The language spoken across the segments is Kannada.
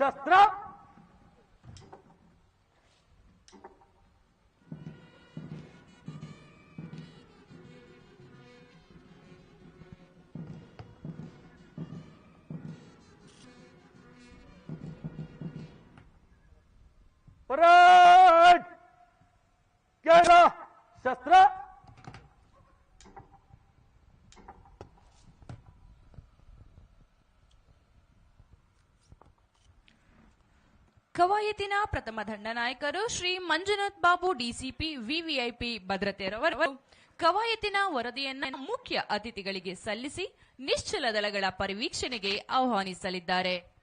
ಶಸ್ತ್ರ ಪರೇಡ್ ಕೇಳ ಶಸ್ತ್ರ ಕವಾಯತಿನ ಪ್ರಥಮ ದಂಡನಾಯಕರು ಶ್ರೀ ಮಂಜುನಾಥ್ ಬಾಬು ಡಿಸಿಪಿ ವಿವಿಐಪಿ ಭದ್ರತೆರವರು. ಕವಾಯತಿನ ವರದಿಯನ್ನು ಮುಖ್ಯ ಅತಿಥಿಗಳಿಗೆ ಸಲ್ಲಿಸಿ ನಿಶ್ಚಲ ದಳಗಳ ಪರಿವೀಕ್ಷಣೆಗೆ ಆಹ್ವಾನಿಸಲಿದ್ದಾರೆ.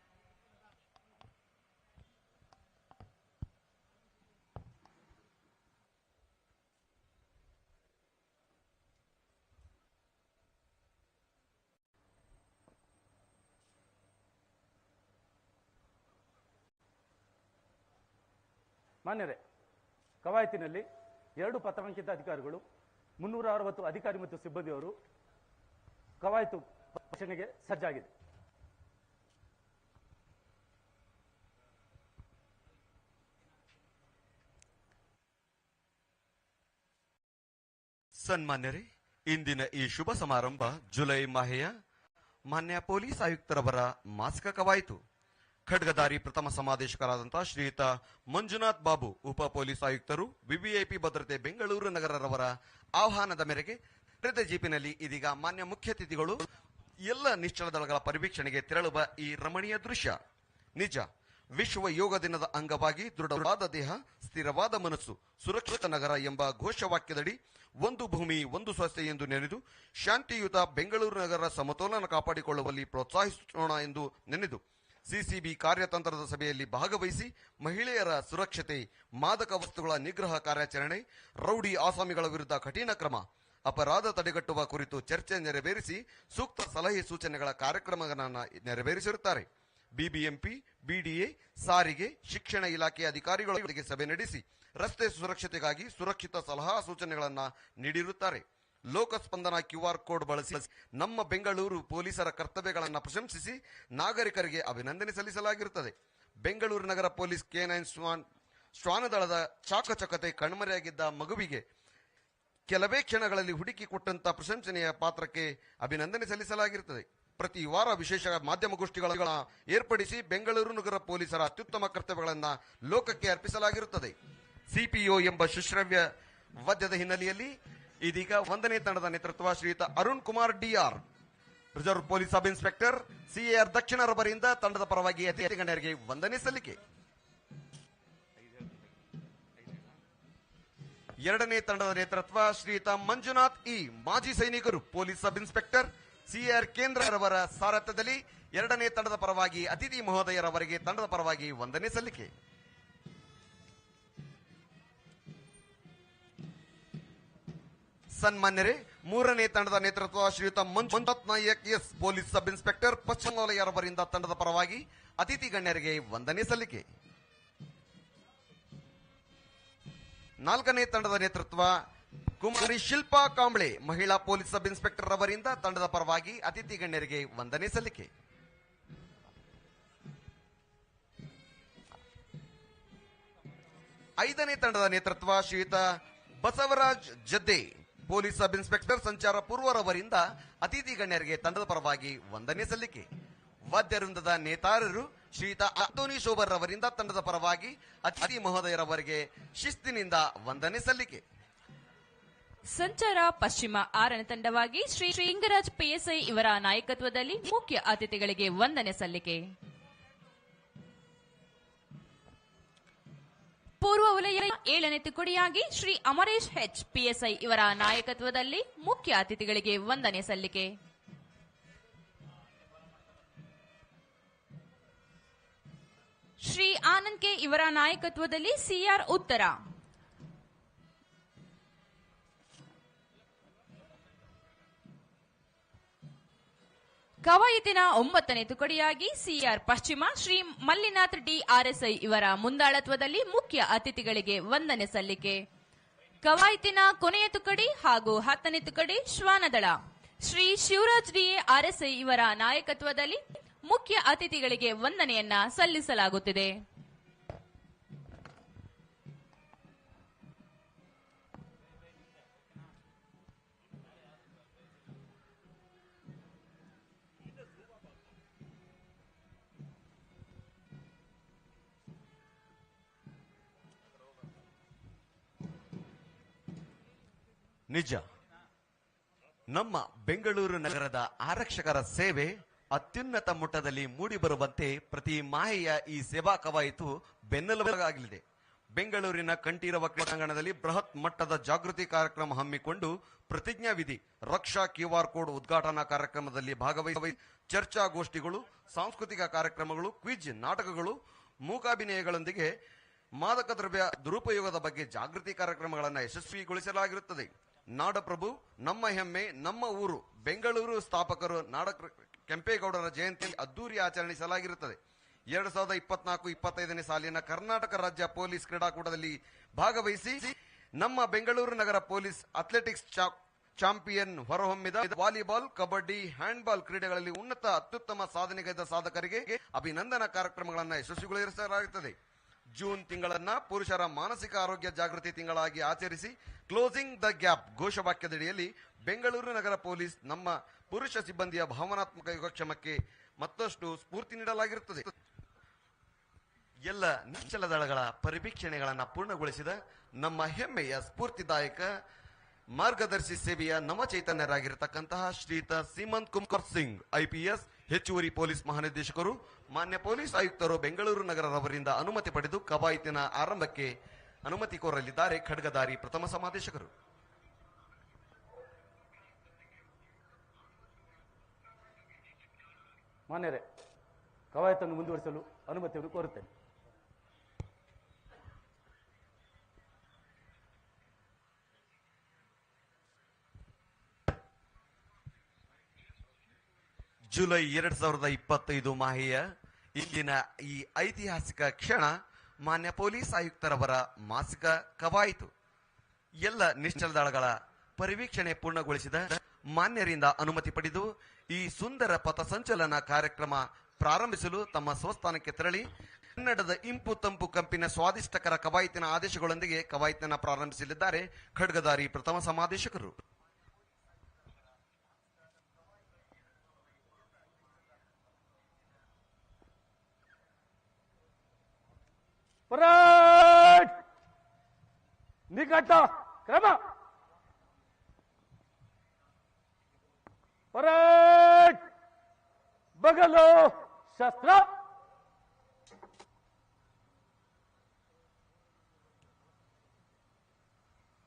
ಮಾನ್ಯರೇ, ಕವಾಯತಿನಲ್ಲಿ ಎರಡು ಪತ್ರವಂಕಿತ ಅಧಿಕಾರಿಗಳು ಮುನ್ನೂರ ಅರವತ್ತು ಅಧಿಕಾರಿ ಮತ್ತು ಸಿಬ್ಬಂದಿಯವರು ಕವಾಯತು ರಕ್ಷಣೆಗೆ ಸಜ್ಜಾಗಿದೆ. ಸನ್ಮಾನ್ಯರೇ, ಇಂದಿನ ಈ ಶುಭ ಸಮಾರಂಭ ಜುಲೈ ಮಾಹೆಯ ಮಾನ್ಯ ಪೊಲೀಸ್ ಆಯುಕ್ತರವರ ಮಾಸಿಕ ಕವಾಯಿತು. ಖಡ್ಗದಾರಿ ಪ್ರಥಮ ಸಮಾದೇಶಕರಾದಂತಹ ಶ್ರೀಯುತ ಮಂಜುನಾಥ್ ಬಾಬು, ಉಪ ಪೊಲೀಸ್ ಆಯುಕ್ತರು, ವಿವಿಐಪಿ ಭದ್ರತೆ ಬೆಂಗಳೂರು ನಗರರವರ ಆಹ್ವಾನದ ಮೇರೆಗೆ ತೆರೆದ ಜೀಪಿನಲ್ಲಿ ಇದೀಗ ಮಾನ್ಯ ಮುಖ್ಯ ಅತಿಥಿಗಳು ಎಲ್ಲ ನಿಶ್ಚಲ ದಳಗಳ ಪರಿವೀಕ್ಷಣೆಗೆ ತೆರಳುವ ಈ ರಮಣೀಯ ದೃಶ್ಯ. ನಿಜ, ವಿಶ್ವ ಯೋಗ ದಿನದ ಅಂಗವಾಗಿ ದೃಢವಾದ ದೇಹ, ಸ್ಥಿರವಾದ ಮನಸ್ಸು, ಸುರಕ್ಷಿತ ನಗರ ಎಂಬ ಘೋಷವಾಕ್ಯದಡಿ ಒಂದು ಭೂಮಿ, ಒಂದು ಸ್ವಸ್ಥೆ ಎಂದು ನೆನೆದು ಶಾಂತಿಯುತ ಬೆಂಗಳೂರು ನಗರ ಸಮತೋಲನ ಕಾಪಾಡಿಕೊಳ್ಳುವಲ್ಲಿ ಪ್ರೋತ್ಸಾಹಿಸೋಣ ಎಂದು ನೆನೆದು ಸಿಸಿಬಿ ಕಾರ್ಯತಂತ್ರದ ಸಭೆಯಲ್ಲಿ ಭಾಗವಹಿಸಿ ಮಹಿಳೆಯರ ಸುರಕ್ಷತೆ, ಮಾದಕ ವಸ್ತುಗಳ ನಿಗ್ರಹ ಕಾರ್ಯಾಚರಣೆ, ರೌಡಿ ಆಸಾಮಿಗಳ ವಿರುದ್ಧ ಕಠಿಣ ಕ್ರಮ, ಅಪರಾಧ ತಡೆಗಟ್ಟುವ ಕುರಿತು ಚರ್ಚೆ ನೆರವೇರಿಸಿ ಸೂಕ್ತ ಸಲಹೆ ಸೂಚನೆಗಳ ಕಾರ್ಯಕ್ರಮಗಳನ್ನು ನೆರವೇರಿಸಿರುತ್ತಾರೆ. ಬಿಬಿಎಂಪಿ, ಬಿಡಿಎ, ಸಾರಿಗೆ, ಶಿಕ್ಷಣ ಇಲಾಖೆ ಅಧಿಕಾರಿಗಳೊಂದಿಗೆ ಸಭೆ ನಡೆಸಿ ರಸ್ತೆ ಸುರಕ್ಷತೆಗಾಗಿ ಸುರಕ್ಷಿತ ಸಲಹಾ ಸೂಚನೆಗಳನ್ನು ನೀಡಿರುತ್ತಾರೆ. ಲೋಕಸ್ಪಂದನ ಕ್ಯೂ ಆರ್ ಕೋಡ್ ಬಳಸಿ ನಮ್ಮ ಬೆಂಗಳೂರು ಪೊಲೀಸರ ಕರ್ತವ್ಯಗಳನ್ನು ಪ್ರಶಂಸಿಸಿ ನಾಗರಿಕರಿಗೆ ಅಭಿನಂದನೆ ಸಲ್ಲಿಸಲಾಗಿರುತ್ತದೆ. ಬೆಂಗಳೂರು ನಗರ ಪೊಲೀಸ್ ಕೆ ನೈನ್ ಸ್ವಾನ್, ಶ್ವಾನದಳದ ಚಾಕಚಕತೆ ಕಣ್ಮರೆಯಾಗಿದ್ದ ಮಗುವಿಗೆ ಕೆಲವೇ ಕ್ಷಣಗಳಲ್ಲಿ ಹುಡುಕಿ ಕೊಟ್ಟಂತ ಪ್ರಶಂಸನೀಯ ಪಾತ್ರಕ್ಕೆ ಅಭಿನಂದನೆ ಸಲ್ಲಿಸಲಾಗಿರುತ್ತದೆ. ಪ್ರತಿ ವಾರ ವಿಶೇಷ ಮಾಧ್ಯಮಗೋಷ್ಠಿಗಳ ಏರ್ಪಡಿಸಿ ಬೆಂಗಳೂರು ನಗರ ಪೊಲೀಸರ ಅತ್ಯುತ್ತಮ ಕರ್ತವ್ಯಗಳನ್ನು ಲೋಕಕ್ಕೆ ಅರ್ಪಿಸಲಾಗಿರುತ್ತದೆ. ಸಿಪಿಒ ಎಂಬ ಶುಶ್ರವ್ಯ ವದ್ಯದ ಹಿನ್ನೆಲೆಯಲ್ಲಿ ಇದೀಗ ಒಂದನೇ ತಂಡದ ನೇತೃತ್ವ ಶ್ರೀಯುತ Arun Kumar DR. Reserve police sub inspector CAR ದಕ್ಷಿಣ ರಬರಿಂದ ತಂಡದ ಪರವಾಗಿ ಅತಿಥಿ ಗಣ್ಯರಿಗೆ ವಂದನೆ ಸಲ್ಲಿಕೆ. ಎರಡನೇ ತಂಡದ ನೇತೃತ್ವ ಶ್ರೀಯುತ ಮಂಜುನಾಥ್ ಇ ಮಾಜಿ ಸೈನಿಕರು. ಪೊಲೀಸ್ ಸಬ್ ಇನ್ಸ್ಪೆಕ್ಟರ್ ಸಿಆರ್ ಕೇಂದ್ರರವರ ಸಾರಥ್ಯದಲ್ಲಿ ಎರಡನೇ ತಂಡದ ಪರವಾಗಿ ಅತಿಥಿ ಮಹೋದಯರವರಿಗೆ ತಂಡದ ಪರವಾಗಿ ವಂದನೆ ಸಲ್ಲಿಕೆ. ಸನ್ಮಾನ್ಯರೇ, ಮೂರನೇ ತಂಡದ ನೇತೃತ್ವ ಶ್ರೀಯುತ Manjunath Nayak S police sub inspector ಪಶ್ಚಿಮ ವಲಯರವರಿಂದ ತಂಡದ ಪರವಾಗಿ ಅತಿಥಿ ಗಣ್ಯರಿಗೆ ವಂದನೆ ಸಲ್ಲಿಕೆ. ನಾಲ್ಕನೇ ತಂಡದ ನೇತೃತ್ವ ಕುಮಾರಿ ಶಿಲ್ಪಾ ಕಾಂಬ್ಳೆ, ಮಹಿಳಾ ಪೊಲೀಸ್ ಸಬ್ ಇನ್ಸ್ಪೆಕ್ಟರ್ ಅವರಿಂದ ತಂಡದ ಪರವಾಗಿ ಅತಿಥಿ ಗಣ್ಯರಿಗೆ ವಂದನೆ ಸಲ್ಲಿಕೆ. ಐದನೇ ತಂಡದ ನೇತೃತ್ವ ಶ್ರೀಯುತ Basavaraj Jadde police sub inspector ಸಂಚಾರ ಪೂರ್ವರವರಿಂದ ಅತಿಥಿ ಗಣ್ಯರಿಗೆ ತಂಡದ ಪರವಾಗಿ ವಂದನೆ ಸಲ್ಲಿಕೆ. ವಾದ್ಯವೃಂದದ ನೇತಾರರು ಶ್ರೀತಾ ಅತೋನಿ ಶೋಭರ್ ರವರಿಂದ ತಂಡದ ಪರವಾಗಿ ಅತಿಥಿ ಮಹೋದಯರವರಿಗೆ ಶಿಸ್ತಿನಿಂದ ವಂದನೆ ಸಲ್ಲಿಕೆ. ಸಂಚಾರ ಪಶ್ಚಿಮ ಆರನೇ ತಂಡವಾಗಿ ಶ್ರೀ ಲಿಂಗರಾಜ್ ಪಿಎಸ್ಐ ಇವರ ನಾಯಕತ್ವದಲ್ಲಿ ಮುಖ್ಯ ಅತಿಥಿಗಳಿಗೆ ವಂದನೆ ಸಲ್ಲಿಕೆ. ಪೂರ್ವ ವಲಯ ಏಳನೇ ತುಕಡಿಯಾಗಿ ಶ್ರೀ ಅಮರೇಶ್ ಹೆಚ್ ಪಿಎಸ್ಐ ಇವರ ನಾಯಕತ್ವದಲ್ಲಿ ಮುಖ್ಯ ಅತಿಥಿಗಳಿಗೆ ವಂದನೆ ಸಲ್ಲಿಕೆ. ಶ್ರೀ ಆನಂದ್ ಕೆ ಇವರ ನಾಯಕತ್ವದಲ್ಲಿ ಸಿಆರ್ ಉತ್ತರ. ಕವಾಯತಿನ ಒಂಬತ್ತನೇ ತುಕಡಿಯಾಗಿ ಸಿಆರ್ ಪಶ್ಚಿಮ, ಶ್ರೀ ಮಲ್ಲಿನಾಥ್ ಡಿ ಆರ್ಎಸ್ಐ ಇವರ ಮುಂದಾಳತ್ವದಲ್ಲಿ ಮುಖ್ಯ ಅತಿಥಿಗಳಿಗೆ ವಂದನೆ ಸಲ್ಲಿಕೆ. ಕವಾಯತಿನ ಕೊನೆಯ ತುಕಡಿ ಹಾಗೂ ಹತ್ತನೇ ತುಕಡಿ ಶ್ವಾನದಳ. ಶ್ರೀ ಶಿವರಾಜ್ ಡಿ ಆರ್ಎಸ್ಐ ಇವರ ನಾಯಕತ್ವದಲ್ಲಿ ಮುಖ್ಯ ಅತಿಥಿಗಳಿಗೆ ವಂದನೆಯನ್ನ ಸಲ್ಲಿಸಲಾಗುತ್ತಿದೆ. ನಿಜ. ನಮ್ಮ ಬೆಂಗಳೂರು ನಗರದ ಆರಕ್ಷಕರ ಸೇವೆ ಅತ್ಯುನ್ನತ ಮಟ್ಟದಲ್ಲಿ ಮೂಡಿಬರುವಂತೆ ಪ್ರತಿ ಮಾಹೆಯ ಈ ಸೇವಾ ಕವಾಯಿತು ಬೆನ್ನೆಲುಬಾಗಲಿದೆ. ಬೆಂಗಳೂರಿನ ಕಂಠೀರವ ಕ್ರೀಡಾಂಗಣದಲ್ಲಿ ಬೃಹತ್ ಮಟ್ಟದ ಜಾಗೃತಿ ಕಾರ್ಯಕ್ರಮ ಹಮ್ಮಿಕೊಂಡು ಪ್ರತಿಜ್ಞಾ ವಿಧಿ ರಕ್ಷಾ ಕ್ಯೂ ಆರ್ ಕೋಡ್ ಉದ್ಘಾಟನಾ ಕಾರ್ಯಕ್ರಮದಲ್ಲಿ ಭಾಗವಹಿಸಿ ಚರ್ಚಾಗೋಷ್ಠಿಗಳು, ಸಾಂಸ್ಕೃತಿಕ ಕಾರ್ಯಕ್ರಮಗಳು, ಕ್ವಿಜ್ ನಾಟಕಗಳು, ಮೂಕಾಭಿನಯಗಳೊಂದಿಗೆ ಮಾದಕ ದ್ರವ್ಯ ದುರುಪಯೋಗದ ಬಗ್ಗೆ ಜಾಗೃತಿ ಕಾರ್ಯಕ್ರಮಗಳನ್ನು ಯಶಸ್ವಿಗೊಳಿಸಲಾಗಿರುತ್ತದೆ. ನಾಡಪ್ರಭು, ನಮ್ಮ ಹೆಮ್ಮೆ, ನಮ್ಮ ಊರು, ಬೆಂಗಳೂರು ಸ್ಥಾಪಕರು ನಾಡ ಕೆಂಪೇಗೌಡರ ಜಯಂತಿಯಲ್ಲಿ ಅದ್ದೂರಿ ಆಚರಿಸಲಾಗಿರುತ್ತದೆ ಎರಡ್ ಸಾವಿರದ ಇಪ್ಪತ್ನಾಲ್ಕು, ಇಪ್ಪತ್ತೈದನೇ ಸಾಲಿನ ಕರ್ನಾಟಕ ರಾಜ್ಯ ಪೊಲೀಸ್ ಕ್ರೀಡಾಕೂಟದಲ್ಲಿ ಭಾಗವಹಿಸಿ ನಮ್ಮ ಬೆಂಗಳೂರು ನಗರ ಪೊಲೀಸ್ ಅಥ್ಲೆಟಿಕ್ಸ್ ಚಾಂಪಿಯನ್ ಹೊರಹೊಮ್ಮಿದ ವಾಲಿಬಾಲ್, ಕಬಡ್ಡಿ, ಹ್ಯಾಂಡ್ಬಾಲ್ ಕ್ರೀಡೆಗಳಲ್ಲಿ ಉನ್ನತ ಅತ್ಯುತ್ತಮ ಸಾಧನೆಗೈದ ಸಾಧಕರಿಗೆ ಅಭಿನಂದನಾ ಕಾರ್ಯಕ್ರಮಗಳನ್ನು ಯಶಸ್ವಿಗೊಳಿಸಲಾಗುತ್ತದೆ. ಜೂನ್ ತಿಂಗಳನ್ನ ಪುರುಷರ ಮಾನಸಿಕ ಆರೋಗ್ಯ ಜಾಗೃತಿ ತಿಂಗಳಾಗಿ ಆಚರಿಸಿ ಕ್ಲೋಸಿಂಗ್ ದ ಗ್ಯಾಪ್ ಘೋಷವಾಕ್ಯದಡಿಯಲ್ಲಿ ಬೆಂಗಳೂರು ನಗರ ಪೊಲೀಸ್ ನಮ್ಮ ಪುರುಷ ಸಿಬ್ಬಂದಿಯ ಭಾವನಾತ್ಮಕ ಯೋಗಕ್ಷೇಮಕ್ಕೆ ಮತ್ತಷ್ಟು ಸ್ಫೂರ್ತಿ ನೀಡಲಾಗಿರುತ್ತದೆ. ಎಲ್ಲ ನಿಶ್ಚಲ ದಳಗಳ ಪರಿವೀಕ್ಷಣೆಗಳನ್ನು ಪೂರ್ಣಗೊಳಿಸಿದ ನಮ್ಮ ಹೆಮ್ಮೆಯ ಸ್ಫೂರ್ತಿದಾಯಕ ಮಾರ್ಗದರ್ಶಿ ಸೇವೆಯ ನವಚೈತನ್ಯರಾಗಿರತಕ್ಕಂತಹ ಶ್ರೀತ ಸೀಮಂತ್ ಕುಮಾರ್ ಸಿಂಗ್ ಐಪಿಎಸ್ ಹೆಚ್ಚುವರಿ ಪೊಲೀಸ್ ಮಹಾನಿರ್ದೇಶಕರು, ಮಾನ್ಯ ಪೊಲೀಸ್ ಆಯುಕ್ತರು ಬೆಂಗಳೂರು ನಗರದವರಿಂದ ಅನುಮತಿ ಪಡೆದು ಕವಾಯತಿನ ಆರಂಭಕ್ಕೆ ಅನುಮತಿ ಕೋರಲಿದ್ದಾರೆ ಖಡ್ಗದಾರಿ ಪ್ರಥಮ ಸಮಾದೇಶಕರು. ಮಾನ್ಯರೇ, ಕವಾಯತನ್ನು ಮುಂದುವರಿಸಲು ಅನುಮತಿಯನ್ನು ಕೋರುತ್ತೇನೆ. ಜುಲೈ ಎರಡ್ ಸಾವಿರದ ಇಪ್ಪತ್ತೈದು ಮಾಹೆಯ ಇಲ್ಲಿನ ಈ ಐತಿಹಾಸಿಕ ಕ್ಷಣ ಮಾನ್ಯ ಪೊಲೀಸ್ ಆಯುಕ್ತರವರ ಮಾಸಿಕ ಕವಾಯಿತು. ಎಲ್ಲ ನಿಶ್ಚಲ ದಳಗಳ ಪರಿವೀಕ್ಷಣೆ ಪೂರ್ಣಗೊಳಿಸಿದ ಮಾನ್ಯರಿಂದ ಅನುಮತಿ ಪಡೆದು ಈ ಸುಂದರ ಪಥಸಂಚಲನ ಕಾರ್ಯಕ್ರಮ ಪ್ರಾರಂಭಿಸಲು ತಮ್ಮ ಸ್ವಸ್ಥಾನಕ್ಕೆ ತೆರಳಿ ಕನ್ನಡದ ಇಂಪು ತಂಪು ಕಂಪಿನ ಸ್ವಾದಿಷ್ಟಕರ ಕವಾಯತಿನ ಆದೇಶಗಳೊಂದಿಗೆ ಕವಾಯತನ ಪ್ರಾರಂಭಿಸಲಿದ್ದಾರೆ ಖಡ್ಗದಾರಿ ಪ್ರಥಮ ಸಮಾದೇಶಕರು. ಪರೇಡ್ ನಿಕಟ ಕ್ರಮ! ಪರೇಡ್ ಬಗಲು ಶಸ್ತ್ರ!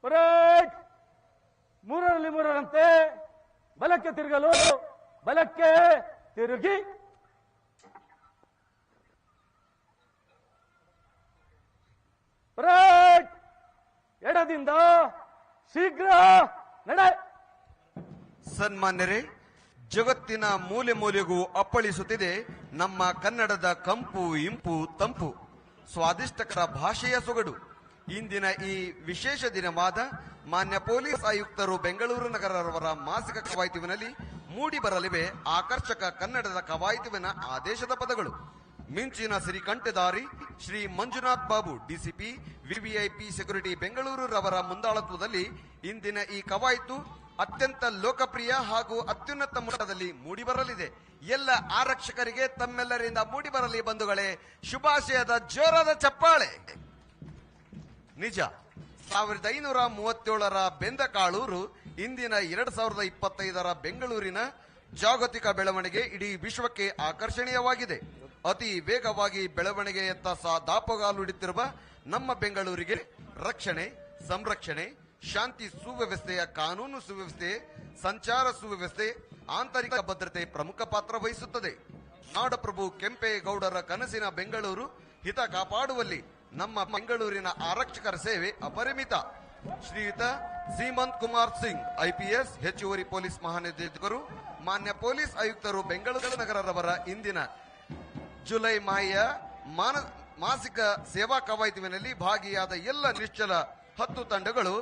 ಪರೇಡ್ ಮೂರರಲ್ಲಿ ಮೂರರಂತೆ ಬಲಕ್ಕೆ ತಿರುಗಲು ಬಲಕ್ಕೆ ತಿರುಗಿ ಪರೇಡ್ ಎಡದಿಂದ ಶೀಘ್ರ ನಡೆ. ಸನ್ಮಾನ್ಯರೇ, ಜಗತ್ತಿನ ಮೂಲೆ ಮೂಲೆಗೂ ಅಪ್ಪಳಿಸುತ್ತಿದೆ ನಮ್ಮ ಕನ್ನಡದ ಕಂಪು ಇಂಪು ತಂಪು. ಸ್ವಾದಿಷ್ಟಕರ ಭಾಷೆಯ ಸೊಗಡು. ಇಂದಿನ ಈ ವಿಶೇಷ ದಿನವಾದ ಮಾನ್ಯ ಪೊಲೀಸ್ ಆಯುಕ್ತರು ಬೆಂಗಳೂರು ನಗರವರ ಮಾಸಿಕ ಕವಾಯಿತುವಿನಲ್ಲಿ ಮೂಡಿ ಬರಲಿವೆ ಆಕರ್ಷಕ ಕನ್ನಡದ ಕವಾಯಿತುವಿನ ಆದೇಶದ ಪದಗಳು. ಮಿಂಚಿನ ಶ್ರೀಕಂಠದಾರಿ Shri Manjunath Babu, DCP, VVIP security Bengaluru ರವರ ಮುಂದಾಳತ್ವದಲ್ಲಿ ಇಂದಿನ ಈ ಕವಾಯತು ಅತ್ಯಂತ ಲೋಕಪ್ರಿಯ ಹಾಗೂ ಅತ್ಯುನ್ನತ ಮಟ್ಟದಲ್ಲಿ ಮೂಡಿಬರಲಿದೆ. ಎಲ್ಲ ಆರಕ್ಷಕರಿಗೆ ತಮ್ಮೆಲ್ಲರಿಂದ ಮೂಡಿಬರಲಿ ಬಂಧುಗಳೇ, ಶುಭಾಶಯದ ಜೋರಾದ ಚಪ್ಪಾಳೆ. ನಿಜ, ಸಾವಿರದ ಐನೂರ ಮೂವತ್ತೇಳರ ಬೆಂದಕಾಳೂರು ಇಂದಿನ ಎರಡ್ ಸಾವಿರದ ಇಪ್ಪತ್ತೈದರ ಬೆಂಗಳೂರಿನ ಜಾಗತಿಕ ಬೆಳವಣಿಗೆ ಇಡೀ ವಿಶ್ವಕ್ಕೆ ಆಕರ್ಷಣೀಯವಾಗಿದೆ. ಅತಿ ವೇಗವಾಗಿ ಬೆಳವಣಿಗೆಯತ್ತ ಸಹ ದಾಪುಗಾಲುಡಿತಿರುವ ನಮ್ಮ ಬೆಂಗಳೂರಿಗೆ ರಕ್ಷಣೆ, ಸಂರಕ್ಷಣೆ, ಶಾಂತಿ ಸುವ್ಯವಸ್ಥೆಯ ಕಾನೂನು ಸುವ್ಯವಸ್ಥೆ, ಸಂಚಾರ ಸುವ್ಯವಸ್ಥೆ, ಆಂತರಿಕ ಭದ್ರತೆ ಪ್ರಮುಖ ಪಾತ್ರ ವಹಿಸುತ್ತದೆ. ನಾಡಪ್ರಭು ಕೆಂಪೇಗೌಡರ ಕನಸಿನ ಬೆಂಗಳೂರು ಹಿತ ಕಾಪಾಡುವಲ್ಲಿ ನಮ್ಮ ಬೆಂಗಳೂರಿನ ಆರಕ್ಷಕರ ಸೇವೆ ಅಪರಿಮಿತ. ಶ್ರೀಯುತ ಸೀಮಂತ್ ಕುಮಾರ್ ಸಿಂಗ್ ಐಪಿಎಸ್ ಹೆಚ್ಚುವರಿ ಪೊಲೀಸ್ ಮಹಾನಿರ್ದೇಶಕರು, ಮಾನ್ಯ ಪೊಲೀಸ್ ಆಯುಕ್ತರು ಬೆಂಗಳೂರು ನಗರರವರ ಇಂದಿನ ಜುಲೈ ಮಾಹೆಯ ಮಾನ, ಮಾಸಿಕ ಸೇವಾ ಕವಾಯತುವಿನಲ್ಲಿ ಭಾಗಿಯಾದ ಎಲ್ಲ ನಿಶ್ಚಲ ಹತ್ತು ತಂಡಗಳು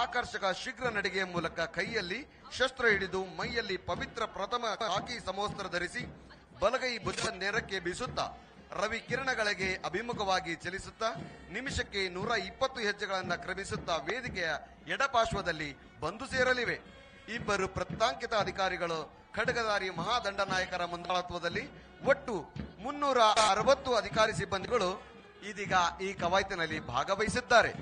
ಆಕರ್ಷಕ ಶೀಘ್ರ ನಡಿಗೆಯ ಮೂಲಕ ಕೈಯಲ್ಲಿ ಶಸ್ತ್ರ ಹಿಡಿದು ಮೈಯಲ್ಲಿ ಪವಿತ್ರ ಪ್ರಥಮ ಹಾಕಿ ಸಮವಸ್ತ್ರ ಧರಿಸಿ ಬಲಗೈ ಭುಜ ನೇರಕ್ಕೆ ಬೀಸುತ್ತಾ, ರವಿ ಕಿರಣಗಳಿಗೆ ಅಭಿಮುಖವಾಗಿ ಚಲಿಸುತ್ತಾ, ನಿಮಿಷಕ್ಕೆ ನೂರ ಇಪ್ಪತ್ತು ಹೆಜ್ಜೆಗಳನ್ನು ಕ್ರಮಿಸುತ್ತಾ ವೇದಿಕೆಯ ಎಡಪಾರ್ಶ್ವದಲ್ಲಿ ಬಂದು ಸೇರಲಿವೆ. ಇಬ್ಬರು ಪ್ರತ್ಯಾಂಕಿತ ಅಧಿಕಾರಿಗಳು, ಖಡ್ಗಧಾರಿ ಮಹಾದಂಡನಾಯಕರ ಮುಂದಾಳತ್ವದಲ್ಲಿ ಒಟ್ಟು ಮುನ್ನೂರ ಅರವತ್ತು ಅಧಿಕಾರಿ ಸಿಬ್ಬಂದಿಗಳು ಇದೀಗ ಈ ಕವಾಯತಿನಲ್ಲಿ ಭಾಗವಹಿಸಿದ್ದಾರೆ.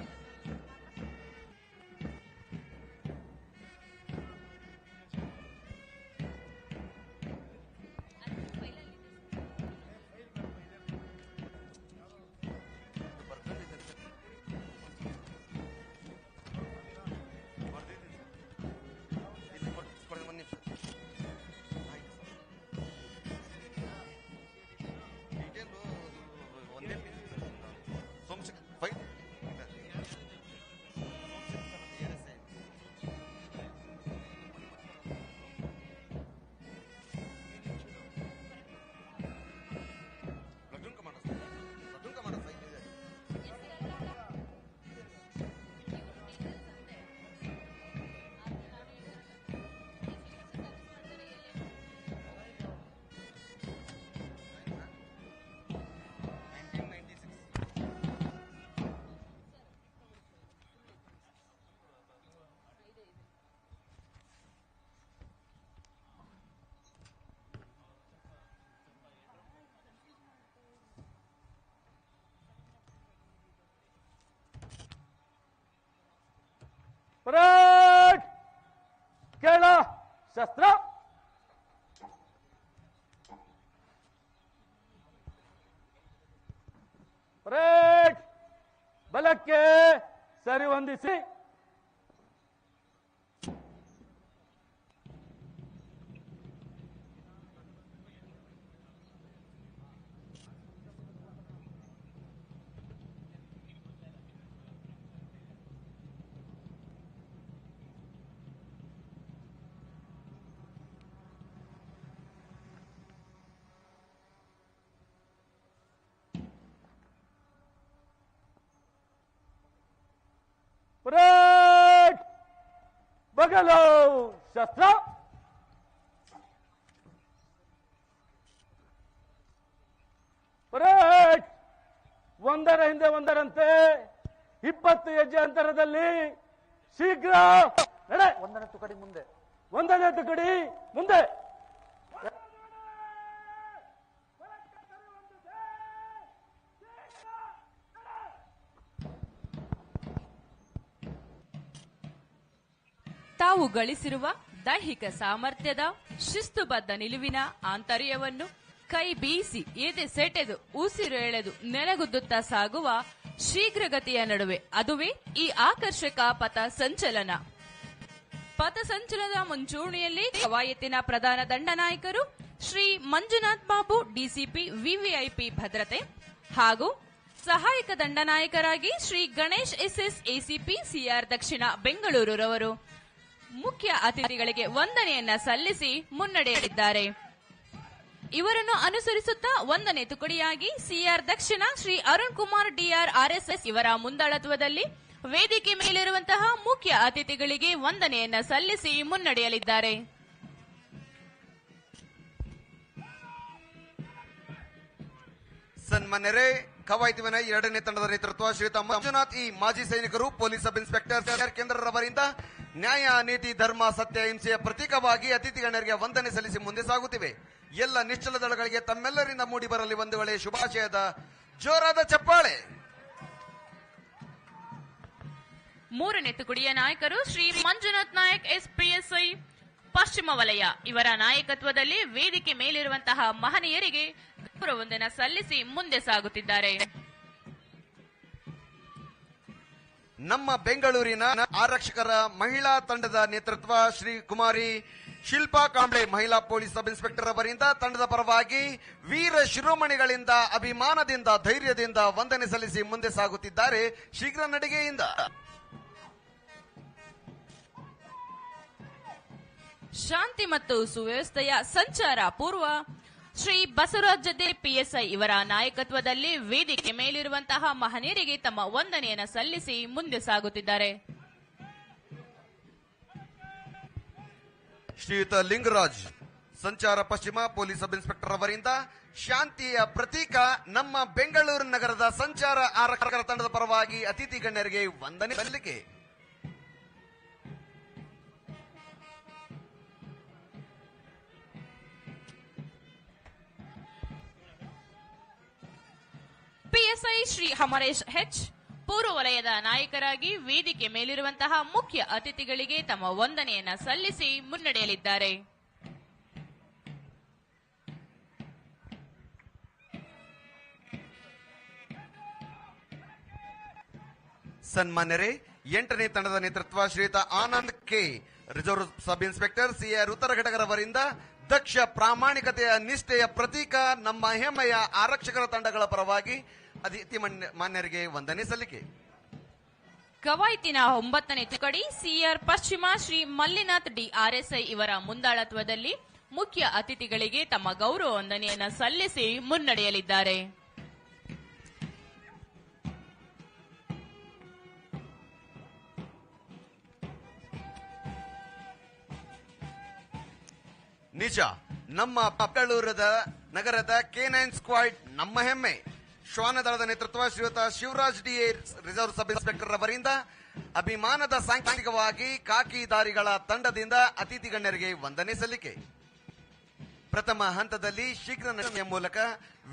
ಶಸ್ತ್ರ. ಪರೇಡ್ ಬಲಕ್ಕೆ ಸರಿ ಹೊಂದಿಸಿ ಪರೇಡ್ ಬಗಲು ಶಸ್ತ್ರ. ಒಂದರ ಹಿಂದೆ ಒಂದರಂತೆ ಇಪ್ಪತ್ತು ಹೆಜ್ಜೆ ಅಂತರದಲ್ಲಿ ಶೀಘ್ರ ಒಂದನೇ ತುಕಡಿ ಮುಂದೆ. ಒಂದನೇ ತುಕಡಿ ಮುಂದೆ. ತಾವು ಗಳಿಸಿರುವ ದೈಹಿಕ ಸಾಮರ್ಥ್ಯದ ಶಿಸ್ತುಬದ್ಧ ನಿಲುವಿನ ಆಂತರ್ಯವನ್ನು ಕೈ ಬೀಸಿ, ಎದೆ ಸೆಟೆದು, ಉಸಿರು ಎಳೆದು ನೆಲಗುದ್ದುತ್ತಾ ಸಾಗುವ ಶೀಘ್ರಗತಿಯ ನಡುವೆ ಅದುವೇ ಈ ಆಕರ್ಷಕ ಪಥ ಸಂಚಲನ. ಪಥ ಸಂಚಲನದ ಮುಂಚೂಣಿಯಲ್ಲಿ ಕವಾಯತಿನ ಪ್ರಧಾನ ದಂಡನಾಯಕರು ಶ್ರೀ ಮಂಜುನಾಥ್ ಬಾಬು, ಡಿಸಿಪಿ ವಿವಿಐಪಿ ಭದ್ರತೆ ಹಾಗೂ ಸಹಾಯಕ ದಂಡನಾಯಕರಾಗಿ Shri Ganesh SS ACP CR ದಕ್ಷಿಣ ಬೆಂಗಳೂರುರವರು ಮುಖ್ಯ ಅತಿಥಿಗಳಿಗೆ ವಂದನೆಯನ್ನ ಸಲ್ಲಿಸಿ ಮುನ್ನಡೆಯಲಿದ್ದಾರೆ ಇವರನ್ನು ಅನುಸರಿಸುತ್ತಾ ಒಂದನೇ ತುಕಡಿಯಾಗಿ ಸಿಆರ್ ದಕ್ಷಿಣ ಶ್ರೀ ಅರುಣ್ ಕುಮಾರ್ ಡಿಆರ್ ಆರ್ಎಸ್ಎಸ್ ಇವರ ಮುಂದಾಳತ್ವದಲ್ಲಿ ವೇದಿಕೆ ಮೇಲಿರುವಂತಹ ಮುಖ್ಯ ಅತಿಥಿಗಳಿಗೆ ವಂದನೆಯನ್ನ ಸಲ್ಲಿಸಿ ಮುನ್ನಡೆಯಲಿದ್ದಾರೆ ಸನ್ಮಾನ್ಯರೇ ಕವಾಯತಿನ ಎರಡನೇ ತಂಡದ ನೇತೃತ್ವ ಶ್ರೀ ಮಂಜುನಾಥ್, ಈ ಮಾಜಿ ಸೈನಿಕರು ಪೊಲೀಸ್ ಸಬ್ ಇನ್ಸ್ಪೆಕ್ಟರ್ ಕೇಂದ್ರ ಕೇಂದ್ರರವರಿಂದ ನ್ಯಾಯ ನೀತಿ ಧರ್ಮ, ಸತ್ಯ, ಹಿಂಸೆಯ ಪ್ರತೀಕವಾಗಿ ಅತಿಥಿ ಗಣ್ಯರಿಗೆ ವಂದನೆ ಸಲ್ಲಿಸಿ ಮುಂದೆ ಸಾಗುತ್ತಿವೆ. ಎಲ್ಲ ನಿಶ್ಚಲ ದಳಗಳಿಗೆ ತಮ್ಮೆಲ್ಲರಿಂದ ಮೂಡಿ ಬರಲಿ ಒಂದು ವೇಳೆ ಶುಭಾಶಯದ ಜೋರಾದ ಚಪ್ಪಾಳೆ. ಮೂರನೇ ತುಕುಡಿಯ ನಾಯಕರು ಶ್ರೀ ಮಂಜುನಾಥ್ ನಾಯಕ್, ಎಸ್ಪಿಎಸ್ಐ ಪಶ್ಚಿಮ ವಲಯ. ಇವರ ನಾಯಕತ್ವದಲ್ಲಿ ವೇದಿಕೆ ಮೇಲಿರುವಂತಹ ಮಹನೀಯರಿಗೆ ಗೌರವ ಸಲ್ಲಿಸಿ ಮುಂದೆ ಸಾಗುತ್ತಿದ್ದಾರೆ. ನಮ್ಮ ಬೆಂಗಳೂರಿನ ಆರಕ್ಷಕರ ಮಹಿಳಾ ತಂಡದ ನೇತೃತ್ವ ಶ್ರೀ ಕುಮಾರಿ ಶಿಲ್ಪಾ ಕಾಂಬ್ಳೆ ಮಹಿಳಾ ಪೊಲೀಸ್ ಸಬ್ ಇನ್ಸ್ಪೆಕ್ಟರ್ ಅವರಿಂದ ತಂಡದ ಪರವಾಗಿ ವೀರ ಶಿರೋಮಣಿಗಳಿಂದ ಅಭಿಮಾನದಿಂದ, ಧೈರ್ಯದಿಂದ ವಂದನೆ ಸಲ್ಲಿಸಿ ಮುಂದೆ ಸಾಗುತ್ತಿದ್ದಾರೆ ಶೀಘ್ರ ನಡಿಗೆಯಿಂದ. ಶಾಂತಿ ಮತ್ತು ಸುವ್ಯವಸ್ಥೆಯ ಸಂಚಾರ ಪೂರ್ವ. ಶ್ರೀ ಬಸವರಾಜ್ ಜೊತೆ ಪಿಎಸ್ಐ ಇವರ ನಾಯಕತ್ವದಲ್ಲಿ ವೇದಿಕೆ ಮೇಲಿರುವಂತಹ ಮಹನೀಯರಿಗೆ ತಮ್ಮ ವಂದನೆಯನ್ನು ಸಲ್ಲಿಸಿ ಮುಂದೆ ಸಾಗುತ್ತಿದ್ದಾರೆ. ಶ್ರೀಯುತ ಲಿಂಗರಾಜ್, ಸಂಚಾರ ಪಶ್ಚಿಮ ಪೊಲೀಸ್ ಸಬ್ ಇನ್ಸ್ಪೆಕ್ಟರ್ ಅವರಿಂದ ಶಾಂತಿಯ ಪ್ರತೀಕ ನಮ್ಮ ಬೆಂಗಳೂರು ನಗರದ ಸಂಚಾರ ಆರಕ್ಷಕರ ತಂಡದ ಪರವಾಗಿ ಅತಿಥಿ ಗಣ್ಯರಿಗೆ ವಂದನೆ ಸಲ್ಲಿಕೆ. ಪಿಎಸ್ಐ ಶ್ರೀ ಅಮರೇಶ್ ಹೆಚ್ ಪೂರ್ವ ವಲಯದ ನಾಯಕರಾಗಿ ವೇದಿಕೆ ಮೇಲಿರುವಂತಹ ಮುಖ್ಯ ಅತಿಥಿಗಳಿಗೆ ತಮ್ಮ ವಂದನೆಯನ್ನು ಸಲ್ಲಿಸಿ ಮುನ್ನಡೆಯಲಿದ್ದಾರೆ. ಸನ್ಮಾನ್ಯರೇ, ಎಂಟನೇ ತಂಡದ ನೇತೃತ್ವ Shriyut Anand K. Reserve sub inspector CR ಉತ್ತರ ಘಟಕರವರಿಂದ ದಕ್ಷ ಪ್ರಾಮಾಣಿಕತೆಯ ನಿಷ್ಠೆಯ ಪ್ರತೀಕ ನಮ್ಮ ಹೆಮ್ಮೆಯ ಆರಕ್ಷಕರ ತಂಡಗಳ ಪರವಾಗಿ ಅತಿಥಿ ಮಾನ್ಯ- ಮಾನ್ಯರಿಗೆ ವಂದನೆ ಸಲ್ಲಿಕೆ. ಕವಾಯತಿನ ಒಂಬತ್ತನೇ ತುಕಡಿ ಸಿಆರ್ ಪಶ್ಚಿಮ ಶ್ರೀ ಮಲ್ಲಿನಾಥ್ ಡಿ ಆರ್ಎಸ್ಐ ಇವರ ಮುಂದಾಳತ್ವದಲ್ಲಿ ಮುಖ್ಯ ಅತಿಥಿಗಳಿಗೆ ತಮ್ಮ ಗೌರವ ವಂದನೆಯನ್ನು ಸಲ್ಲಿಸಿ ಮುನ್ನಡೆಯಲಿದ್ದಾರೆ. ನಿಜ, ನಮ್ಮ ಬೆಂಗಳೂರದ ನಗರದ ಕೆ ನೈನ್ ಸ್ಕ್ವಾಡ್ ನಮ್ಮ ಹೆಮ್ಮೆ. ಶ್ವಾನದಳದ ನೇತೃತ್ವ Shriyut Shivraj D reserve sub inspector ಅವರಿಂದ ಅಭಿಮಾನದ ಸಾಂಕೇತಿಕವಾಗಿ ಕಾಕಿದಾರಿಗಳ ತಂಡದಿಂದ ಅತಿಥಿ ಗಣ್ಯರಿಗೆ ವಂದನೆ ಸಲ್ಲಿಕೆ. ಪ್ರಥಮ ಹಂತದಲ್ಲಿ ಶೀಘ್ರ ಮೂಲಕ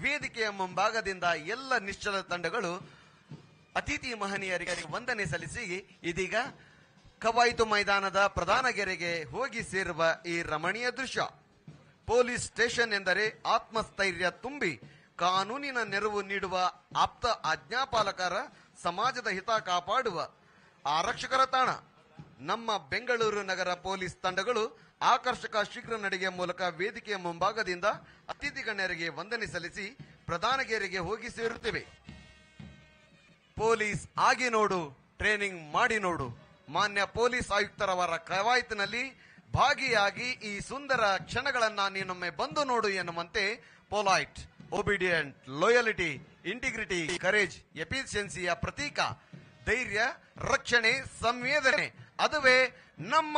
ವೇದಿಕೆಯ ಮುಂಭಾಗದಿಂದ ಎಲ್ಲ ನಿಶ್ಚಲ ತಂಡಗಳು ಅತಿಥಿ ಮಹನೀಯರಿಗೆ ವಂದನೆ ಸಲ್ಲಿಸಿ, ಇದೀಗ ಕವಾಯಿತು ಮೈದಾನದ ಪ್ರಧಾನ ಗೆರೆಗೆ ಹೋಗಿ ಸೇರುವ ಈ ರಮಣೀಯ ದೃಶ್ಯ. ಪೊಲೀಸ್ ಸ್ಟೇಷನ್ ಎಂದರೆ ಆತ್ಮಸ್ಥೈರ್ಯ ತುಂಬಿ ಕಾನೂನಿನ ನೆರವು ನೀಡುವ ಆಪ್ತ ಆಜ್ಞಾಪಾಲಕರ ಸಮಾಜದ ಹಿತ ಕಾಪಾಡುವ ಆರಕ್ಷಕರ ತಾಣ. ನಮ್ಮ ಬೆಂಗಳೂರು ನಗರ ಪೊಲೀಸ್ ತಂಡಗಳು ಆಕರ್ಷಕ ಶೀಘ್ರ ನಡಿಗೆ ಮೂಲಕ ವೇದಿಕೆಯ ಮುಂಭಾಗದಿಂದ ಅತಿಥಿ ಗಣ್ಯರಿಗೆ ವಂದನೆ ಸಲ್ಲಿಸಿ ಪ್ರಧಾನ ಗೆರೆಗೆ ಹೋಗಿ ಸೇರುತ್ತಿವೆ. ಪೊಲೀಸ್ ಆಗಿ ನೋಡು, ಟ್ರೈನಿಂಗ್ ಮಾಡಿ ನೋಡು. ಮಾನ್ಯ ಪೊಲೀಸ್ ಆಯುಕ್ತರವರ ಕವಾಯತಿನಲ್ಲಿ ಭಾಗಿಯಾಗಿ ಈ ಸುಂದರ ಕ್ಷಣಗಳನ್ನ ನೀನೊಮ್ಮೆ ಬಂದು ನೋಡು ಎನ್ನುವಂತೆ polite, obedient, loyalty, integrity, courage, ಎಫಿಷಿಯನ್ಸಿಯ ಪ್ರತೀಕ, ಧೈರ್ಯ, ರಕ್ಷಣೆ, ಸಂವೇದನೆ, ಅದುವೇ ನಮ್ಮ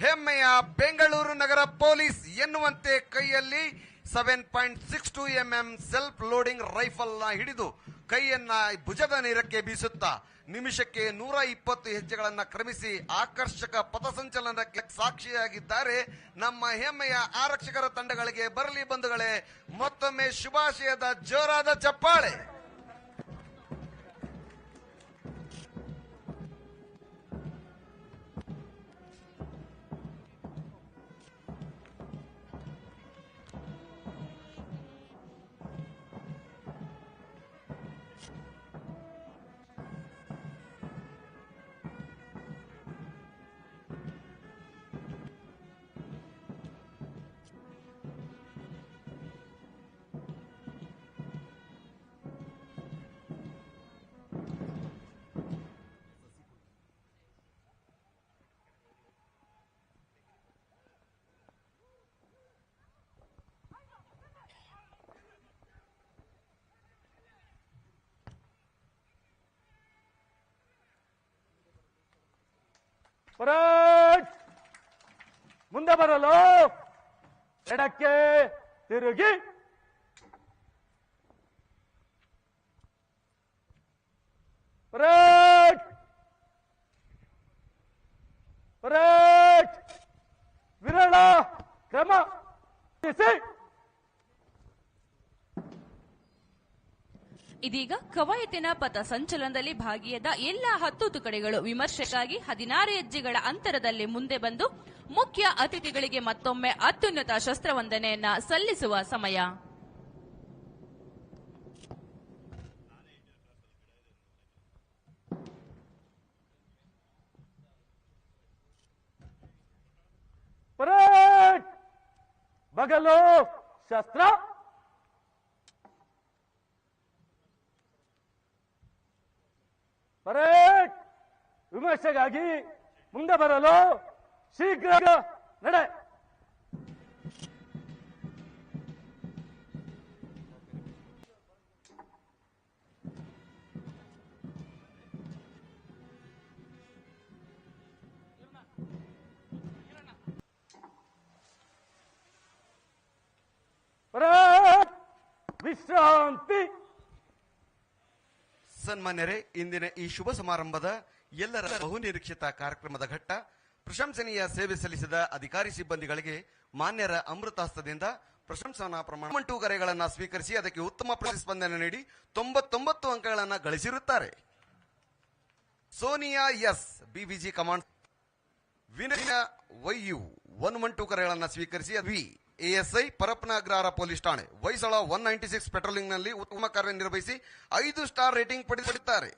ಹೆಮ್ಮೆಯ ಬೆಂಗಳೂರು ನಗರ ಪೊಲೀಸ್ ಎನ್ನುವಂತೆ ಕೈಯಲ್ಲಿ seven point six two M self loading rifle ಹಿಡಿದು ಕೈಯನ್ನ ಭುಜದ ನೀರಕ್ಕೆ ಬೀಸುತ್ತಾ ನಿಮಿಷಕ್ಕೆ ನೂರ ಇಪ್ಪತ್ತು ಹೆಜ್ಜೆಗಳನ್ನ ಕ್ರಮಿಸಿ ಆಕರ್ಷಕ ಪಥಸಂಚಲನಕ್ಕೆ ಸಾಕ್ಷಿಯಾಗಿದ್ದಾರೆ. ನಮ್ಮ ಹೆಮ್ಮೆಯ ಆರಕ್ಷಕರ ತಂಡಗಳಿಗೆ ಬರಲಿ ಬಂಧುಗಳೇ, ಮತ್ತೊಮ್ಮೆ ಶುಭಾಶಯದ ಜೋರಾದ ಚಪ್ಪಾಳೆ. ಪರೇಡ್ ಮುಂದೆ ಬರಲು ಎಡಕ್ಕೆ ತಿರುಗಿ ಪರೇಡ್ ಪರೇಡ್ ವಿರಳ ಕ್ರಮ ವಹಿಸಿ. ಇದೀಗ ಕವಾಯತಿನ ಪಥ ಸಂಚಲನದಲ್ಲಿ ಭಾಗಿಯಾದ ಎಲ್ಲ ಹತ್ತು ತುಕಡಿಗಳು ವಿಮರ್ಶೆಗಾಗಿ ಹದಿನಾರು ಹೆಜ್ಜೆಗಳ ಅಂತರದಲ್ಲಿ ಮುಂದೆ ಬಂದು ಮುಖ್ಯ ಅತಿಥಿಗಳಿಗೆ ಮತ್ತೊಮ್ಮೆ ಅತ್ಯುನ್ನತ ಶಸ್ತ್ರವಂದನೆಯನ್ನ ಸಲ್ಲಿಸುವ ಸಮಯ. ಬಗಲು ಶಸ್ತ್ರ ಪರೇಡ್ ವಿಮರ್ಶೆಗಾಗಿ ಮುಂದೆ ಬರಲು ಶೀಘ್ರ ನಡೆ! ವಿಶ್ರಾಂತಿ ಸನ್ಮಾನ್ಯರೇ, ಇಂದಿನ ಈ ಶುಭ ಸಮಾರಂಭದ ಎಲ್ಲರ ಬಹುನಿರೀಕ್ಷಿತ ಕಾರ್ಯಕ್ರಮದ ಘಟ್ಟ, ಪ್ರಶಂಸನೀಯ ಸೇವೆ ಸಲ್ಲಿಸಿದ ಅಧಿಕಾರಿ ಸಿಬ್ಬಂದಿಗಳಿಗೆ ಮಾನ್ಯರ ಅಮೃತಾಸ್ತದಿಂದ ಪ್ರಶಂಸನಾ ಪ್ರಮಾಣ ಮಂಟು ಕರೆಗಳನ್ನ ಸ್ವೀಕರಿಸಿ ಅದಕ್ಕೆ ಉತ್ತಮ ಪ್ರತಿಸ್ಪಂದನೆ ನೀಡಿ ತೊಂಬತ್ತೊಂಬತ್ತು ಅಂಕಗಳನ್ನು ಗಳಿಸಿರುತ್ತಾರೆ. ಸೋನಿಯಾ ಎಸ್, ಬಿಬಿಜಿ ಕಮಾಂಡ್ ವಿನಯ ವೈಯು ಒನ್ ಮಂಟು ಕರೆಗಳನ್ನು ಸ್ವೀಕರಿಸಿ V. ASI Parappana Agrahara police ಠಾಣೆ. ಹೊಯ್ಸಳ ಒನ್ ನೈಂಟಿ ಸಿಕ್ಸ್ ಪೆಟ್ರೋಲಿಂಗ್ನಲ್ಲಿ ಉತ್ತಮ ಕಾರ್ಯನಿರ್ವಹಿಸಿ ಐದು ಸ್ಟಾರ್ ರೇಟಿಂಗ್ ಪಡೆದಿದ್ದಾರೆ.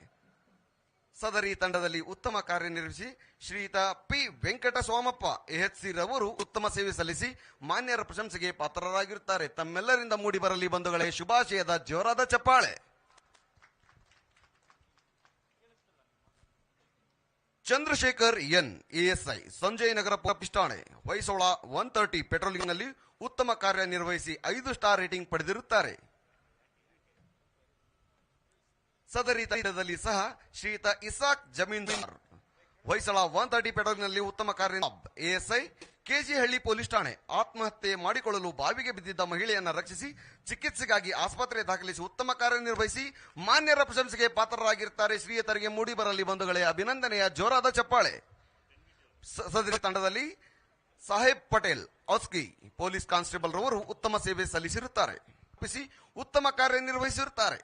ಸದರಿ ತಂಡದಲ್ಲಿ ಉತ್ತಮ ಕಾರ್ಯನಿರ್ವಹಿಸಿ ಶ್ರೀಯುತ ಪಿ ವೆಂಕಟ ಸೋಮಪ್ಪ ಎಎಚ್ಸಿ ರವರು ಉತ್ತಮ ಸೇವೆ ಸಲ್ಲಿಸಿ ಮಾನ್ಯರ ಪ್ರಶಂಸೆಗೆ ಪಾತ್ರರಾಗಿರುತ್ತಾರೆ. ತಮ್ಮೆಲ್ಲರಿಂದ ಮೂಡಿ ಬರಲಿ ಬಂಧುಗಳೇ, ಶುಭಾಶಯದ ಜೋರಾದ ಚಪ್ಪಾಳೆ. Chandrashekar N ASI Sanjay Nagar police ಠಾಣೆ ಹೊಯ್ಸೋಳ ಒನ್ ತರ್ಟಿ ಪೆಟ್ರೋಲಿಂಗ್ನಲ್ಲಿ ಉತ್ತಮ ಕಾರ್ಯನಿರ್ವಹಿಸಿ ಐದು ಸ್ಟಾರ್ ರೇಟಿಂಗ್ ಪಡೆದಿರುತ್ತಾರೆ. ಸದರಿ ತಂಡದಲ್ಲಿ ಸಹ ಶ್ರೀಯುತ ಇಸಾಕ್ ಜಮೀನ್ದಾರ್, ಹೊಯ್ಸಳ ಒನ್ ತರ್ಟಿ ಪೆಟ್ರೋಲಿಂಗ್ನಲ್ಲಿ ಉತ್ತಮ ಕಾರ್ಯ ಎಎಸ್ಐ ಕೆಜಿಹಳ್ಳಿ ಪೊಲೀಸ್ ಠಾಣೆ ಆತ್ಮಹತ್ಯೆ ಮಾಡಿಕೊಳ್ಳಲು ಬಾವಿಗೆ ಬಿದ್ದಿದ್ದ ಮಹಿಳೆಯನ್ನ ರಕ್ಷಿಸಿ, ಚಿಕಿತ್ಸೆಗಾಗಿ ಆಸ್ಪತ್ರೆ ದಾಖಲಿಸಿ ಉತ್ತಮ ಕಾರ್ಯನಿರ್ವಹಿಸಿ ಮಾನ್ಯರ ಪ್ರಶಂಸೆಗೆ ಪಾತ್ರರಾಗಿರುತ್ತಾರೆ ಶ್ರೀಯತರಿಗೆ ಮೂಡಿ ಬರಲಿ ಬಂಧುಗಳೇ. ಅಭಿನಂದನೆಯ ಜೋರಾದ ಚಪ್ಪಾಳೆ. ಸದಸ್ಯ ತಂಡದಲ್ಲಿ ಸಾಹೇಬ್ ಪಟೇಲ್ ಔಸ್ಕಿ ಪೊಲೀಸ್ ಕಾನ್ಸ್ಟೇಬಲ್ ರವರು ಉತ್ತಮ ಸೇವೆ ಸಲ್ಲಿಸಿರುತ್ತಾರೆ. ಉತ್ತಮ ಕಾರ್ಯನಿರ್ವಹಿಸಿರುತ್ತಾರೆ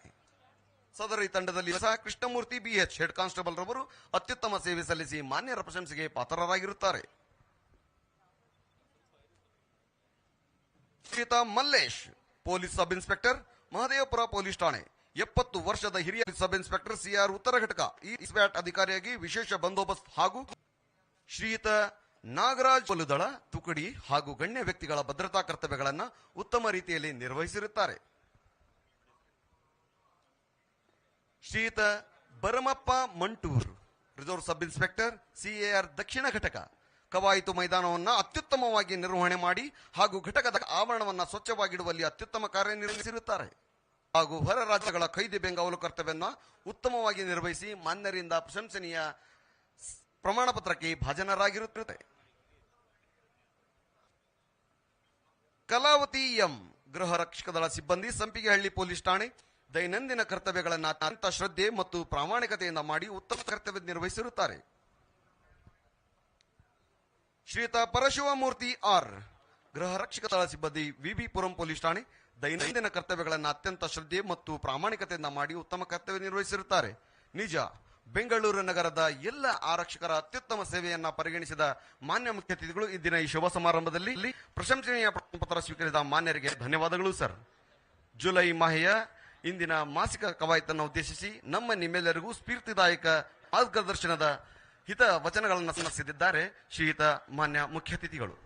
ಸದರಿ ತಂಡದಲ್ಲಿ ಸಹ ಕೃಷ್ಣಮೂರ್ತಿ ಬಿಎಚ್ ಹೆಡ್ ಕಾನ್ಸ್ಟೇಬಲ್ ರವರು ಅತ್ಯುತ್ತಮ ಸೇವೆ ಸಲ್ಲಿಸಿ ಮಾನ್ಯರ ಪ್ರಶಂಸೆಗೆ ಪಾತ್ರರಾಗಿರುತ್ತಾರೆ. Shriyut Mallesh, police sub inspector, Mahadevapura police ಠಾಣೆ. ಎಪ್ಪತ್ತು ವರ್ಷದ ಹಿರಿಯ ಸಬ್ ಇನ್ಸ್ಪೆಕ್ಟರ್ ಸಿಆರ್ ಉತ್ತರ ಘಟಕ ಈ ಸ್ಪ್ಯಾಟ್ ಅಧಿಕಾರಿಯಾಗಿ ವಿಶೇಷ ಬಂದೋಬಸ್ತ್ ಹಾಗೂ ಶ್ರೀಯುತ ನಾಗರಾಜ್ ಪೊಲುದಳ, ತುಕಡಿ ಹಾಗೂ ಗಣ್ಯ ವ್ಯಕ್ತಿಗಳ ಭದ್ರತಾ ಕರ್ತವ್ಯಗಳನ್ನು ಉತ್ತಮ ರೀತಿಯಲ್ಲಿ ನಿರ್ವಹಿಸಿರುತ್ತಾರೆ. Shriyut Baramappa Mantur reserve sub inspector, CAR ದಕ್ಷಿಣ ಘಟಕ. ಕವಾಯಿತು ಮೈದಾನವನ್ನು ಅತ್ಯುತ್ತಮವಾಗಿ ನಿರ್ವಹಣೆ ಮಾಡಿ ಹಾಗೂ ಘಟಕದ ಆವರಣವನ್ನು ಸ್ವಚ್ಛವಾಗಿಡುವಲ್ಲಿ ಅತ್ಯುತ್ತಮ ಕಾರ್ಯನಿರ್ವಹಿಸಿರುತ್ತಾರೆ ಹಾಗೂ ಹೊರ ರಾಜ್ಯಗಳ ಖೈದಿ ಬೆಂಗಾವಲು ಕರ್ತವ್ಯವನ್ನು ಉತ್ತಮವಾಗಿ ನಿರ್ವಹಿಸಿ ಮಾನ್ಯರಿಂದ ಪ್ರಶಂಸನೀಯ ಪ್ರಮಾಣ ಪತ್ರಕ್ಕೆ ಭಾಜನರಾಗಿರುತ್ತದೆ ಕಲಾವತಿ ಎಂ, ಗೃಹ ರಕ್ಷಕ ದಳ ಸಿಬ್ಬಂದಿ, ಸಂಪಿಗೆಹಳ್ಳಿ ಪೊಲೀಸ್ ಠಾಣೆ ದೈನಂದಿನ ಕರ್ತವ್ಯಗಳನ್ನು ಅತ್ಯಂತ ಶ್ರದ್ಧೆ ಮತ್ತು ಪ್ರಾಮಾಣಿಕತೆಯಿಂದ ಮಾಡಿ ಉತ್ತಮ ಕರ್ತವ್ಯ ನಿರ್ವಹಿಸಿರುತ್ತಾರೆ. ಶ್ರೀಯುತ ಪರಶಿವಮೂರ್ತಿ ಆರ್. ಗೃಹ ರಕ್ಷಕ ದಳ ಸಿಬ್ಬಂದಿ ವಿಬಿಪುರಂ ಪೊಲೀಸ್ ಠಾಣೆ ದೈನಂದಿನ ಕರ್ತವ್ಯಗಳನ್ನು ಅತ್ಯಂತ ಶ್ರದ್ಧೆ ಮತ್ತು ಪ್ರಾಮಾಣಿಕತೆಯಿಂದ ಮಾಡಿ ಉತ್ತಮ ಕರ್ತವ್ಯ ನಿರ್ವಹಿಸಿರುತ್ತಾರೆ. ನಿಜ, ಬೆಂಗಳೂರು ನಗರದ ಎಲ್ಲ ಆರಕ್ಷಕರ ಅತ್ಯುತ್ತಮ ಸೇವೆಯನ್ನ ಪರಿಗಣಿಸಿದ ಮಾನ್ಯ ಮುಖ್ಯ ಅತಿಥಿಗಳು ಇಂದಿನ ಈ ಶುಭ ಸಮಾರಂಭದಲ್ಲಿ ಪ್ರಶಂಸನೀಯ ಪತ್ರ ಸ್ವೀಕರಿಸಿದ ಮಾನ್ಯರಿಗೆ ಧನ್ಯವಾದಗಳು, ಸರ್. ಜುಲೈ ಮಾಹೆಯ ಇಂದಿನ ಮಾಸಿಕ ಕವಾಯತನ್ನು ಉದ್ದೇಶಿಸಿ ನಮ್ಮ ನಿಮ್ಮೆಲ್ಲರಿಗೂ ಸ್ಫೂರ್ತಿದಾಯಕ ಮಾರ್ಗದರ್ಶನದ ಹಿತ ವಚನಗಳನ್ನು ಸಮರ್ಪಿಸಿದ್ದಾರೆ ಶ್ರೀಹಿತ ಮಾನ್ಯ ಮುಖ್ಯ ಅತಿಥಿಗಳು.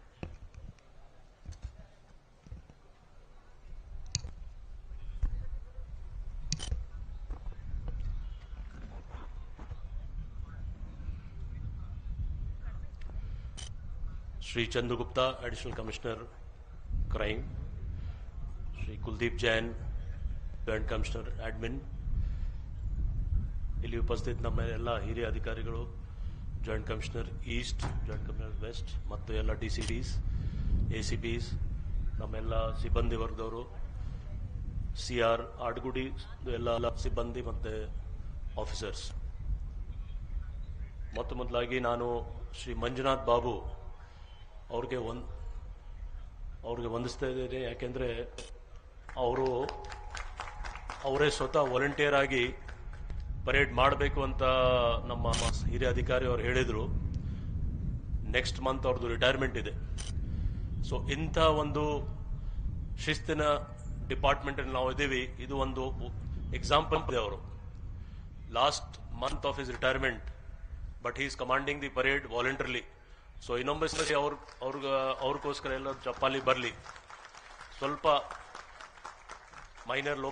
Shri Chandragupta, additional commissioner crime Shri Kuldeep Jain joint commissioner admin ಇಲ್ಲಿ ಉಪಸ್ಥಿತ ನಮ್ಮ ಎಲ್ಲ ಹಿರಿಯ ಅಧಿಕಾರಿಗಳು joint commissioner east joint commissioner west ಮತ್ತು ಎಲ್ಲ D C Ds A C Ps ನಮ್ಮೆಲ್ಲ ಸಿಬ್ಬಂದಿ ವರ್ಗದವರು ಸಿ ಆರ್ ಆಡ್ಗುಡಿ, ಎಲ್ಲ ಸಿಬ್ಬಂದಿ ಮತ್ತು ಆಫೀಸರ್ಸ್ ಮೊತ್ತ ಮೊದಲಾಗಿ ನಾನು ಶ್ರೀ ಮಂಜುನಾಥ್ ಬಾಬು ಅವ್ರಿಗೆ ಒಂದು ಅವ್ರಿಗೆ ವಂದಿಸ್ತಾ ಇದ್ದೇನೆ. ಯಾಕೆಂದರೆ ಅವರು ಅವರೇ ಸ್ವತಃ ವಾಲಂಟಿಯರ್ ಆಗಿ ಪರೇಡ್ ಮಾಡಬೇಕು ಅಂತ ನಮ್ಮ ಹಿರಿಯ ಅಧಿಕಾರಿ ಅವರು ಹೇಳಿದರು. ನೆಕ್ಸ್ಟ್ ಮಂತ್ ಅವ್ರದ್ದು ರಿಟೈರ್ಮೆಂಟ್ ಇದೆ. ಸೊ ಇಂಥ ಒಂದು ಶಿಸ್ತಿನ ಡಿಪಾರ್ಟ್ಮೆಂಟ್ ನಾವು ಇದ್ದೀವಿ. ಇದು ಒಂದು ಎಕ್ಸಾಂಪಲ್ ಇದೆ ಅವರು. Last month of his retirement but is commanding the parade voluntarily so ಇನ್ನೊಂಬೆ ಸರಿ ಅವ್ರ, ಅವ್ರಿಗ, ಅವ್ರಿಗೋಸ್ಕರ ಎಲ್ಲ ಚಪ್ಪಾಲಿ ಬರಲಿ. ಸ್ವಲ್ಪ ಮೈನರ್ ಲೋಪ